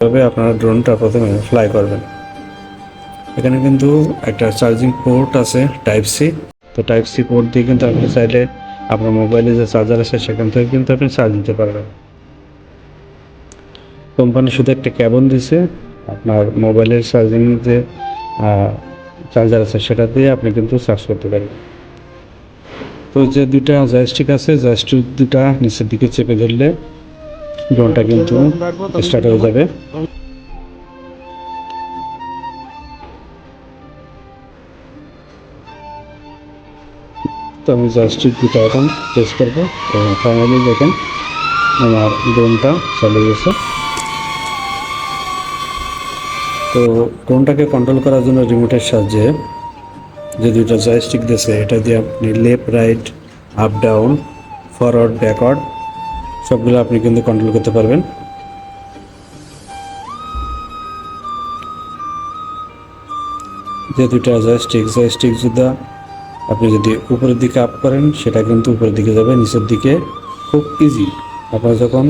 তবে আপনারা ড্রোনটা প্রথমে ফ্লাই করবেন। এখানে কিন্তু একটা চার্জিং পোর্ট আছে টাইপ সি তো টাইপ সি পোর্ট দিয়ে কিন্তু আপনি চাইলে আপনার মোবাইলে যে চার্জার আছে, সেখান থেকে কিন্তু আপনি চার্জ দিতে পারবেন। কোম্পানি শুধু একটা ক্যাবন দিছে। আপনার মোবাইলের চার্জিং যে চার্জার আছে, সেটা দিয়ে আপনি কিন্তু চার্জ করতে পারবেন। তো যে দুইটা জয়স্টিক আছে জয়স্টিক দুটা নিচের দিকে চেপে ধরলে ড্রোনটা কিন্তু স্টার্ট হয়ে যাবে। তো আমি জয়স্টিক দুটো এখন প্রেস করব। এবং ফাইনালি দেখেন আমার ড্রোনটা চালু গেছে তো ড্রোনটাকে কন্ট্রোল করার জন্য রিমোটের সাহায্যে যে দুইটা জয়স্টিক দিয়েছে, এটা দিয়ে আপনি left right up down forward backward সবগুলো আপনি কিন্তু কন্ট্রোল করতে পারবেন। যে দুইটা জয়স্টিক জয়স্টিক জুদা আপনি যদি উপরের দিকে আপ করেন, সেটা কিন্তু উপরের দিকে যাবে, নিচের দিকে। খুব ইজি আপনারা যখন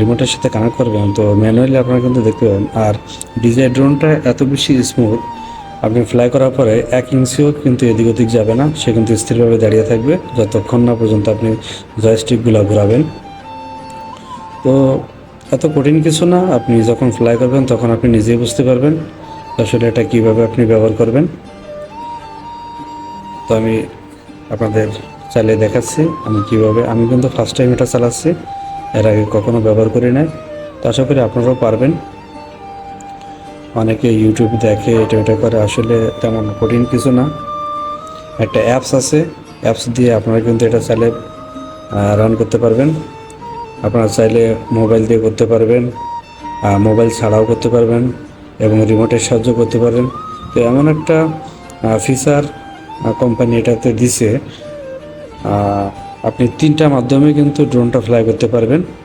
রিমোটের সাথে কানেক্ট করবেন, তো ম্যানুয়ালি আপনারা কিন্তু দেখতে পাবেন। আর ডিজাই ড্রোনটা এত বেশি স্মুথ আপনি ফ্লাই করার পরে এক ইঞ্চিও কিন্তু এদিক ওদিক যাবে না, সে কিন্তু স্থিরভাবে দাঁড়িয়ে থাকবে। যতক্ষণ না পর্যন্ত আপনি জয়স্টিকগুলো ঘোরাবেন। তো এত কঠিন কিছু না, আপনি যখন ফ্লাই করবেন তখন আপনি নিজেই বুঝতে পারবেন আসলে এটা কীভাবে আপনি ব্যবহার করবেন। তো আমি আপনাদের চালিয়ে দেখাচ্ছি, আমি কীভাবে, আমি কিন্তু ফার্স্ট টাইম এটা চালাচ্ছি, এর আগে কখনো ব্যবহার করি নাই। তো আশা করি আপনারাও পারবেন। অনেকে ইউটিউব দেখে এটা এটা করে, আসলে তেমন কঠিন কিছু না। একটা অ্যাপস আছে অ্যাপস দিয়ে আপনারা কিন্তু এটা চাইলে রান করতে পারবেন। আপনারা চাইলে মোবাইল দিয়ে করতে পারবেন মোবাইল ছাড়াও করতে পারবেন এবং রিমোটের সাহায্য করতে পারেন তো এমন একটা ফিচার কোম্পানি এটাতে দিছে। আপনি তিনটা মাধ্যমে কিন্তু ড্রোনটা ফ্লাই করতে পারবেন।